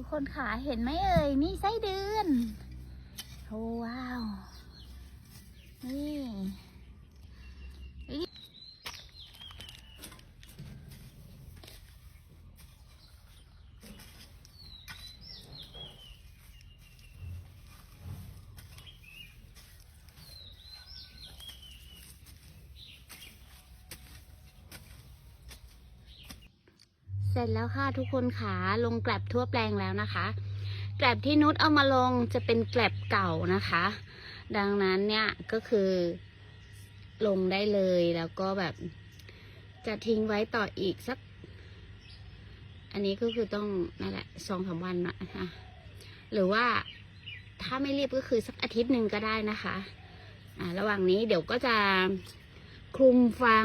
ทุกคนค่ะเห็นไหมเอ่ยนี่ไส้เดือนโอ้ว้าว นี่ ร็จแล้วค่ะทุกคนขาลงแกลบทั่วแปลงแล้วนะคะ แกลบที่นุชเอามาลงจะเป็นแกลบเก่านะคะ ดังนั้นเนี่ยก็คือลงได้เลยแล้วก็แบบ จะทิ้งไว้ต่ออีกสัก อันนี้ก็คือต้องนั่นแหละสองสามวันนะคะหรือว่าถ้าไม่รีบก็คือสักอาทิตย์หนึ่งก็ได้นะคะ อ่า ระหว่างนี้เดี๋ยวก็จะคลุมฟาง